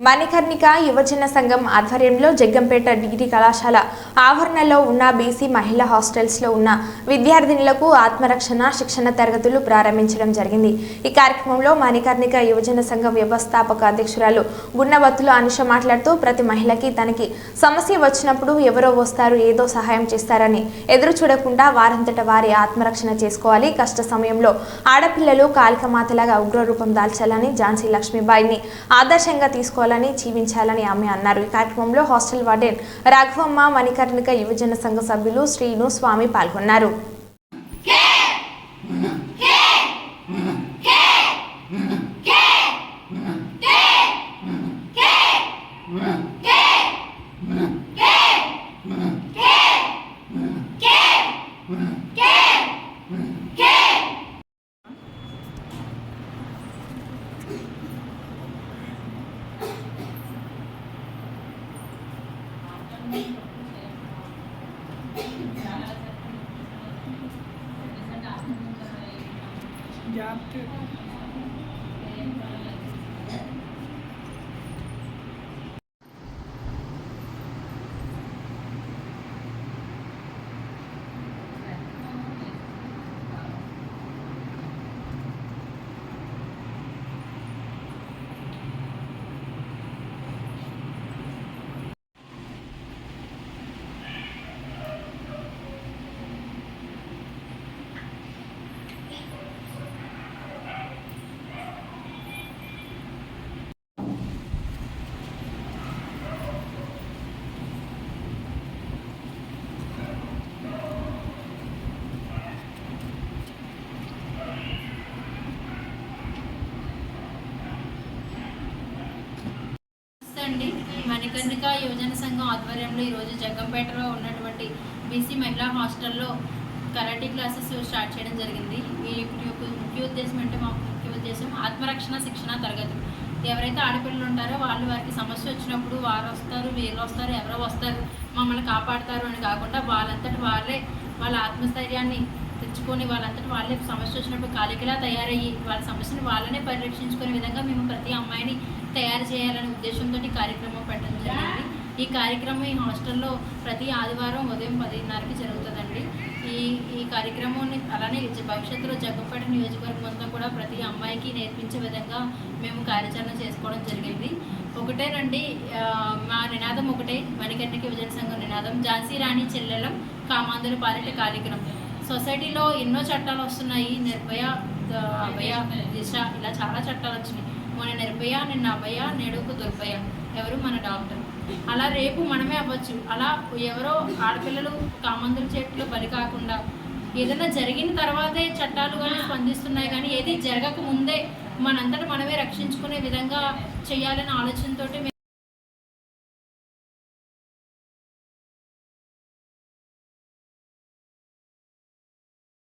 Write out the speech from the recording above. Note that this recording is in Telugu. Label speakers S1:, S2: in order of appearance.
S1: మణికర్ణిక యువజన సంఘం ఆధ్వర్యంలో జగ్గంపేట డిగ్రీ కళాశాల ఆవరణలో ఉన్న బీసీ మహిళా హాస్టల్స్లో ఉన్న విద్యార్థినులకు ఆత్మరక్షణ శిక్షణ తరగతులు ప్రారంభించడం జరిగింది. ఈ కార్యక్రమంలో మణికర్ణిక యువజన సంఘం వ్యవస్థాపక అధ్యక్షురాలు గున్నవత్తులు అనుష మాట్లాడుతూ ప్రతి మహిళకి తనకి సమస్య వచ్చినప్పుడు ఎవరో వస్తారు ఏదో సహాయం చేస్తారని ఎదురు చూడకుండా వారంతట వారి ఆత్మరక్షణ చేసుకోవాలి. కష్ట సమయంలో ఆడపిల్లలు కాలికమాతలాగా ఉగ్రరూపం దాల్చాలని ఝాన్సీ లక్ష్మీబాయిని ఆదర్శంగా తీసుకోవాలి తీసుకోవాలని జీవించాలని ఆమె అన్నారు ఈ కార్యక్రమంలో హాస్టల్ వార్డెన్ రాఘవమ్మ మణికర్ణిక యువజన సంఘ సభ్యులు శ్రీను స్వామి పాల్గొన్నారు
S2: నమస్తే అండి. మణికర్ణిక యువజన సంఘం ఆధ్వర్యంలో ఈరోజు జగ్గంపేటలో ఉన్నటువంటి బీసీ మహిళా హాస్టల్లో కరాటీ క్లాసెస్ స్టార్ట్ చేయడం జరిగింది. ఈ యొక్క ముఖ్య ఉద్దేశం అంటే మా ముఖ్య ఉద్దేశం ఆత్మరక్షణ శిక్షణ తరగతులు ఎవరైతే ఆడపిల్లలు ఉంటారో వాళ్ళు వారికి సమస్య వచ్చినప్పుడు వారు వస్తారు వీళ్ళు వస్తారు ఎవరో వస్తారు మమ్మల్ని కాపాడతారు అని కాకుండా వాళ్ళంతటి వాళ్ళే వాళ్ళ ఆత్మస్థైర్యాన్ని తెచ్చుకొని వాళ్ళంతటి వాళ్ళే సమస్య వచ్చినప్పుడు కాలికలా తయారయ్యి వాళ్ళ సమస్యను వాళ్ళనే పరిరక్షించుకునే విధంగా మేము ప్రతి అమ్మాయిని తయారు చేయాలనే ఉద్దేశంతో ఈ కార్యక్రమం పెట్టడం జరిగింది. ఈ కార్యక్రమం ఈ హాస్టల్లో ప్రతి ఆదివారం ఉదయం పదిన్నరకి జరుగుతుందండి. ఈ ఈ కార్యక్రమాన్ని అలానే భవిష్యత్తులో జగ్గంపేట నియోజకవర్గం అంతా కూడా ప్రతి అమ్మాయికి నేర్పించే విధంగా మేము కార్యాచరణ చేసుకోవడం జరిగింది. ఒకటే రండి మా నినాదం ఒకటే. మణికర్ణిక విజయ సంఘం నినాదం. ఝాన్సీ రాణి చెల్లెలం కామాంధుల పాలిట కార్యక్రమం సొసైటీలో ఎన్నో చట్టాలు వస్తున్నాయి. నిర్భయ అభయ దిశ ఇలా చాలా చట్టాలు వచ్చినాయి. మన నిర్భయ నిన్న అభయ నేడుకు దుర్భయ. ఎవరు మన డాక్టర్? అలా రేపు మనమే అవ్వచ్చు. అలా ఎవరో ఆడపిల్లలు కామందుల చెట్లు బలి కాకుండా ఏదైనా జరిగిన తర్వాతే చట్టాలు కానీ స్పందిస్తున్నాయి కానీ ఏది జరగక ముందే మనంతటా మనమే రక్షించుకునే విధంగా చేయాలనే ఆలోచనతోటి